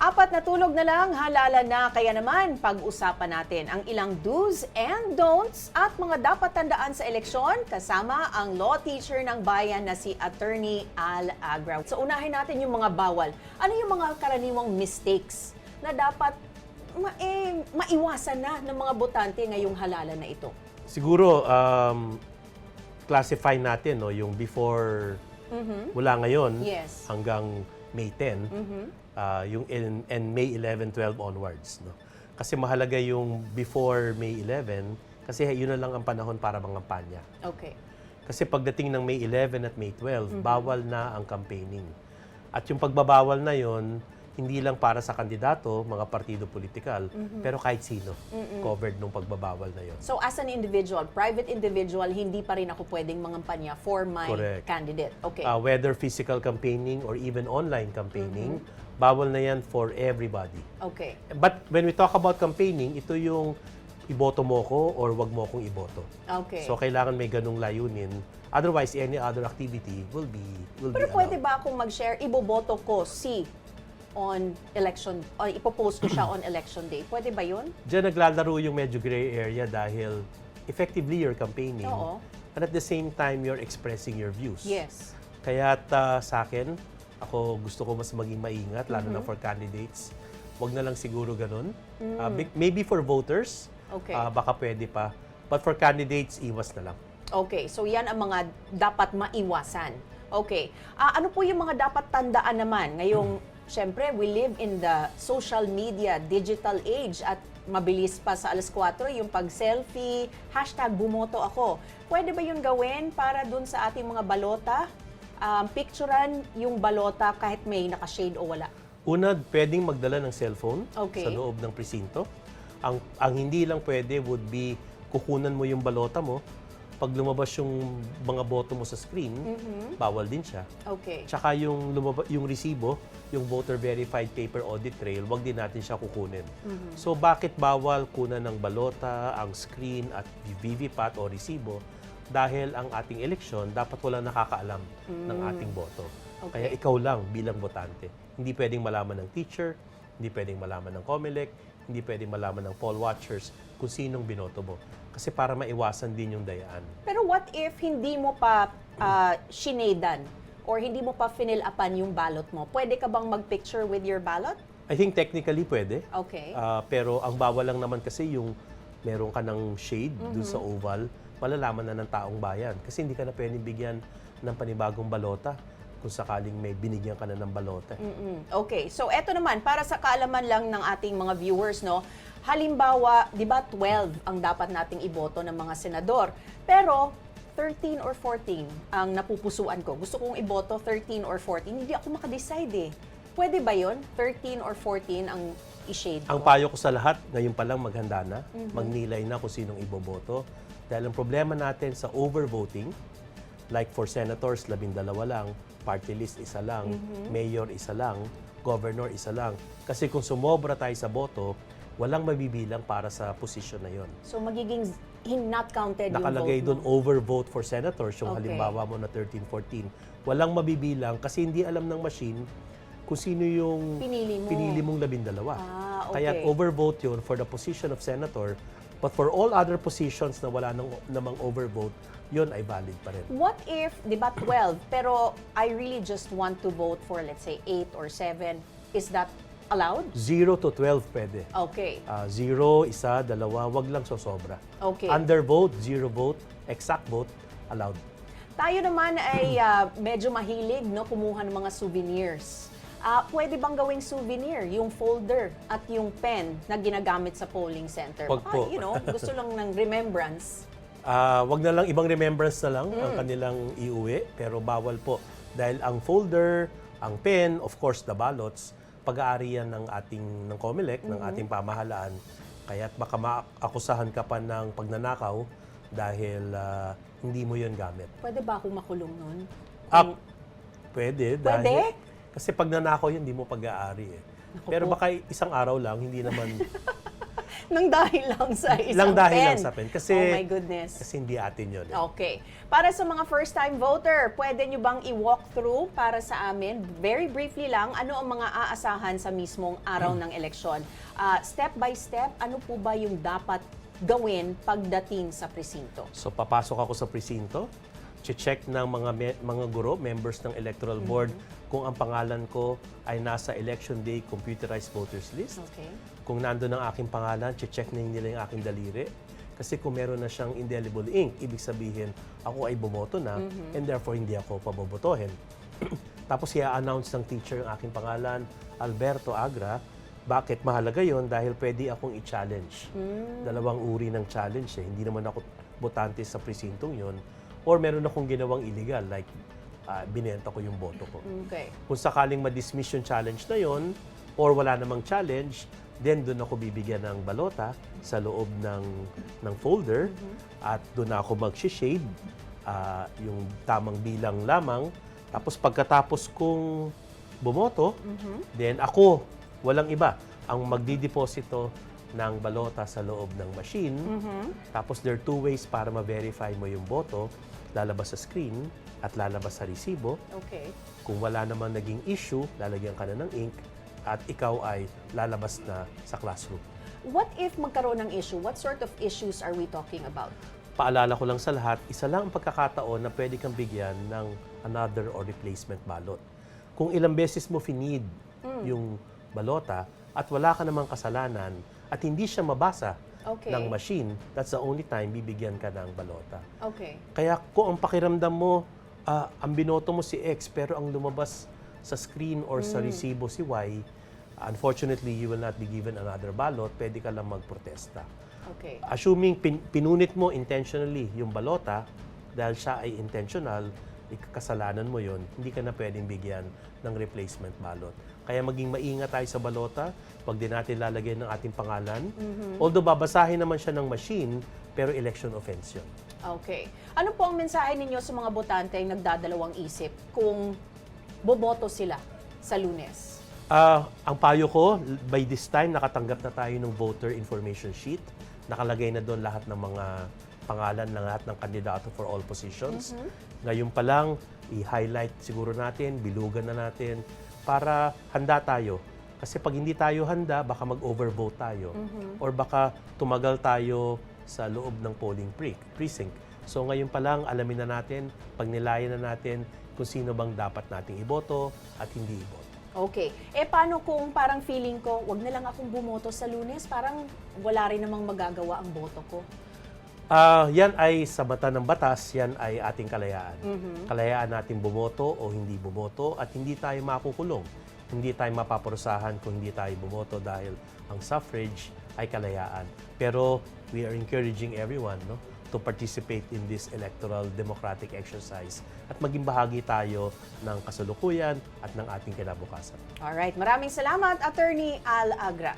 Apat na tulog na lang, halala na. Kaya naman, pag-usapan natin ang ilang do's and don'ts at mga dapat tandaan sa eleksyon kasama ang law teacher ng bayan na si Attorney Al Agra. So unahin natin yung mga bawal. Ano yung mga karaniwang mistakes na dapat ma- eh, maiwasan na ng mga botante ngayong halala na ito? Siguro, um, classify natin no, yung before, mula ngayon Yes. hanggang May 10, ah, yung in, and May 11, 12 onwards. No? Kasi mahalaga yung before May 11, kasi yun na lang ang panahon para mangampanya. Okay. Kasi pagdating ng May 11 at May 12, bawal na ang campaigning. At yung pagbabawal na yon hindi lang para sa kandidato, mga partido politikal, pero kahit sino covered nung pagbabawal na yon. So as an individual, private individual, hindi pa rin ako pwedeng mangampanya for my Correct. candidate. Okay. Uh, whether physical campaigning or even online campaigning, bawal na yan for everybody. okay. But when we talk about campaigning, ito yung iboto mo ko or wag mo kong iboto. Okay. So kailangan may ganung layunin. Otherwise, any other activity will be will Pero be pwede allowed. ba akong mag-share, iboboto ko si on election, o ipopost ko siya on election day? Pwede ba yun? Diyan naglalaro yung medyo gray area dahil effectively you're campaigning. Oo. And at the same time, you're expressing your views. Yes. Kaya sa akin, ako gusto ko mas maging maingat, lalo Mm-hmm. na for candidates. Wag na lang siguro ganun. Uh, maybe for voters. Okay. uh, baka pwede pa. But for candidates, iwas na lang. Okay, so yan ang mga dapat maiwasan. Okay. Ah, ano po yung mga dapat tandaan naman ngayong, syempre, we live in the social media, digital age at mabilis pa sa alas 4 yung pag-selfie, hashtag bumoto ako. Pwede ba yun gawin para dun sa ating mga balota? Um, picturean yung balota kahit may nakashade o wala. Una, pwedeng magdala ng cellphone Okay. sa loob ng presinto. Ang, ang hindi lang pwede would be kukunan mo yung balota mo. Pag lumabas yung mga boto mo sa screen, Mm-hmm. bawal din siya. Okay. Tsaka yung, lumaba, yung resibo, yung voter verified paper audit trail, wag din natin siya kukunin. So bakit bawal kunan ng balota, ang screen at VVPAT o resibo? Dahil ang ating eleksyon, dapat walang nakakaalam ng ating boto. Okay. Kaya ikaw lang bilang botante. Hindi pwedeng malaman ng teacher, hindi pwedeng malaman ng COMELEC, hindi pwedeng malaman ng poll watchers kung sinong binoto mo. Kasi para maiwasan din yung dayaan. Pero what if hindi mo pa uh, sinedan or hindi mo pa finil-upan yung ballot mo? Pwede ka bang mag-picture with your ballot? I think technically pwede. Okay. Ah, pero ang bawal lang naman kasi yung meron ka ng shade dun sa oval, malalaman na ng taong bayan. Kasi hindi ka na pwedeng bigyan ng panibagong balota kung sakaling may binigyan ka na ng balota. Mm-mm. Okay. So eto naman para sa kaalaman lang ng ating mga viewers no. Halimbawa, 'di ba 12 ang dapat nating iboto ng mga senador. Pero 13 or 14 ang napupusuan ko. Gusto kong iboto 13 or 14. Hindi ako makadecide eh. Pwede ba 'yon? 13 or 14 ang i-shade ko? Ang payo ko sa lahat, ngayon pa lang maghanda na, magnilay na kung sinong iboboto. Dahil ang problema natin sa overvoting, like for senators, labindalawa lang, party list isa lang, mayor isa lang, governor isa lang. Kasi kung sumobra tayo sa boto, walang mabibilang para sa posisyon na yon. So magiging not counted Nakalagay yung vote doon overvote for senators, yung Okay. halimbawa mo na 13-14. Walang mabibilang kasi hindi alam ng machine kung sino yung Pinili mo. pinili mong labindalawa. Ah, Kaya okay. overvote yun for the position of senator, but for all other positions na wala nang, namang overvote, yun ay valid pa rin. What if, di ba 12, pero I really just want to vote for let's say 8 or 7. Is that allowed? 0 to 12 pwede. Okay. Ah, zero, isa, dalawa, wag lang sosobra. Okay. Undervote, zero vote, exact vote, allowed. Tayo naman ay ah, medyo mahilig no kumuha ng mga souvenirs. Ah, pwede bang gawing souvenir yung folder at yung pen na ginagamit sa polling center? Wag Baka, po. you know, gusto lang ng remembrance. Ah, wag na lang ibang remembrance na lang Mm. ang kanilang iuwi, pero bawal po dahil ang folder, ang pen, of course the ballots, pag-aari yan ng ating ng COMELEC, ng Mm-hmm. ating pamahalaan. Kaya baka maakusahan ka pa ng pagnanakaw dahil ah, hindi mo yon gamit. Pwede ba akong makulong nun? Ah, pwede dahil Pwede? Kasi pag nanakaw yun, hindi mo pag-aari eh. Pero po. baka isang araw lang, hindi naman Nang dahil lang sa isang lang dahil pen. lang sa pen. Kasi, oh my goodness. kasi hindi atin yun. eh. Okay. Para sa mga first-time voter, pwede nyo bang i-walk through para sa amin, very briefly lang, ano ang mga aasahan sa mismong araw ng eleksyon? Ah, step by step, ano po ba yung dapat gawin pagdating sa presinto? So papasok ako sa presinto, check ng mga mga guro, members ng electoral board kung ang pangalan ko ay nasa election day computerized voters list. Okay. Kung nandun ang aking pangalan, check na nila yung aking daliri. Kasi kung meron na siyang indelible ink, ibig sabihin ako ay bumoto na and therefore hindi ako pabobotohin. Tapos i-announce ng teacher ang aking pangalan, Alberto Agra. Bakit mahalaga yon Dahil pwede akong i-challenge. Dalawang uri ng challenge eh. Hindi naman ako botante sa presintong yon Or meron akong ginawang illegal like ah, binenta ko yung boto ko Okay. kung sakaling ma-dismiss yung challenge na yon or wala namang challenge, then doon ako bibigyan ng balota sa loob ng ng folder at doon ako mag-shade ah, yung tamang bilang lamang. Tapos pagkatapos kong bumoto, then ako, walang iba, ang magdideposito ng balota sa loob ng machine. Tapos there are two ways para ma-verify mo yung boto. Lalabas sa screen at lalabas sa resibo. Okay. Kung wala namang naging issue, lalagyan ka na ng ink at ikaw ay lalabas na sa classroom. What if magkaroon ng issue? What sort of issues are we talking about? Paalala ko lang sa lahat, isa lang ang pagkakataon na pwede kang bigyan ng another or replacement ballot. Kung ilang beses mo finid yung balota at wala ka namang kasalanan at hindi siya mabasa Okay. ng machine, that's the only time bibigyan ka ng balota. Okay. Kaya kung ang pakiramdam mo, ah, ang binoto mo si X pero ang lumabas sa screen or sa resibo si Y, unfortunately, you will not be given another ballot, pwede ka lang magprotesta. Okay. Assuming pin- pinunit mo intentionally yung balota, dahil siya ay intentional, ikakasalanan mo yon hindi ka na pwedeng bigyan ng replacement ballot. Kaya maging maingat tayo sa balota, wag din natin lalagay ng ating pangalan. Although babasahin naman siya ng machine, pero election offense yun. Okay. Ano po ang mensahe ninyo sa mga botante ang nagdadalawang isip kung boboto sila sa lunes? Ah, ang payo ko, by this time, nakatanggap na tayo ng voter information sheet. Nakalagay na doon lahat ng mga pangalan ng lahat ng kandidato for all positions. Ngayon pa lang, i-highlight siguro natin, bilugan na natin, para handa tayo. Kasi pag hindi tayo handa, baka mag-overvote tayo. Or baka tumagal tayo sa loob ng polling pre- precinct. So ngayon pa lang, alamin na natin, pagnilayan na natin kung sino bang dapat nating iboto at hindi iboto. Okay. Eh paano kung parang feeling ko, wag na lang akong bumoto sa lunes, parang wala rin namang magagawa ang boto ko. Ah, yan ay sa mata ng batas, yan ay ating kalayaan. Kalayaan natin bumoto o hindi bumoto at hindi tayo makukulong. Hindi tayo mapaparusahan kung hindi tayo bumoto dahil ang suffrage ay kalayaan. Pero we are encouraging everyone no, to participate in this electoral democratic exercise at maging bahagi tayo ng kasalukuyan at ng ating kinabukasan. Alright, maraming salamat, Attorney Al Agra.